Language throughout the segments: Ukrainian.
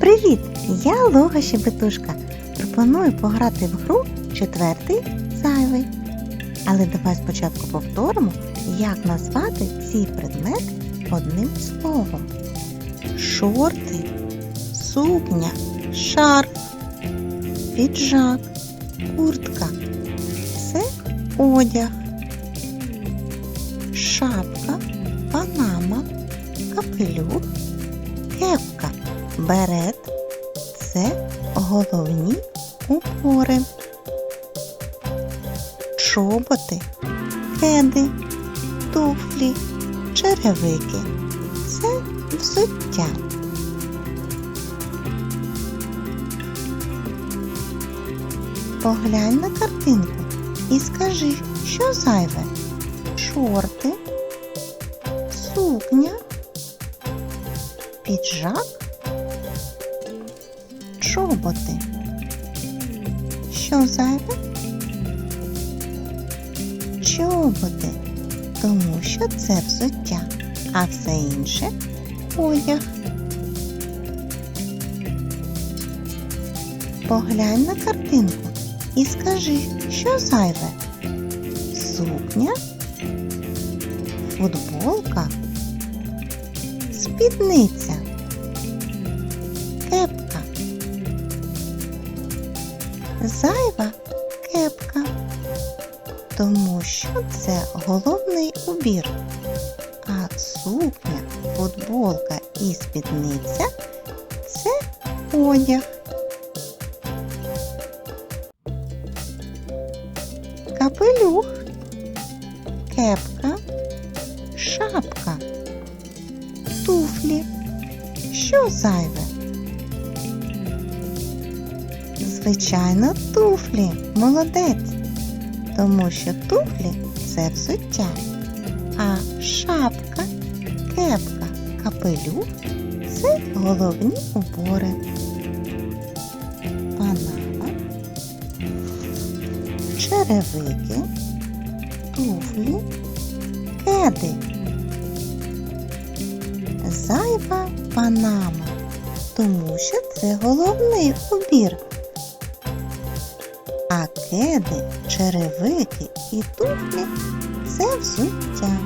Привіт! Я Лога Щебетушка. Пропоную пограти в гру четвертий зайвий. Але давай спочатку повторимо, як назвати ці предмети одним словом. Шорти, сукня, шарф, піджак, куртка. Це одяг. Шапка, панама, капелюх, кепка, берет це головні убори. Чоботи, кеди, туфлі, черевики. Це взуття. Поглянь на картинку і скажи, що зайве? Шорти, сукня, піджак, чоботи. Що зайве? Чоботи, тому що це взуття, а все інше одяг. Поглянь на картинку і скажи, що зайве? Сукня, футболка, спідниця, Зайва кепка, тому що це головний убір. А сукня, футболка і спідниця це одяг. Капелюх, кепка, шапка, туфлі. Що зайве? Звичайно, туфлі. Молодець. Тому що туфлі це взуття. А шапка, кепка, капелюх це головні убори. Панама, черевики, туфлі, кеди. Зайва панама, тому що це головний убір. А кеди, черевики і туфлі це взуття.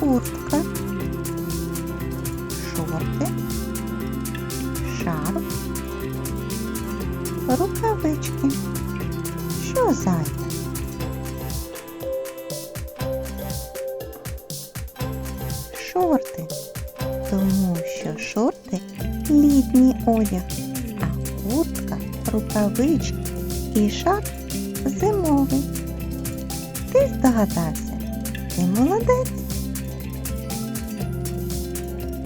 Куртка, шорти, шарф, рукавички. Що зайве? Шорти, тому що шорти літній одяг, а куртка, рукавички і шар зимовий. Ти здогадався, ти молодець.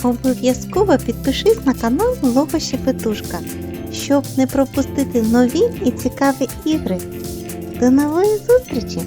Обов'язково підпишись на канал Лого Щепетушка, щоб не пропустити нові і цікаві ігри. До нової зустрічі!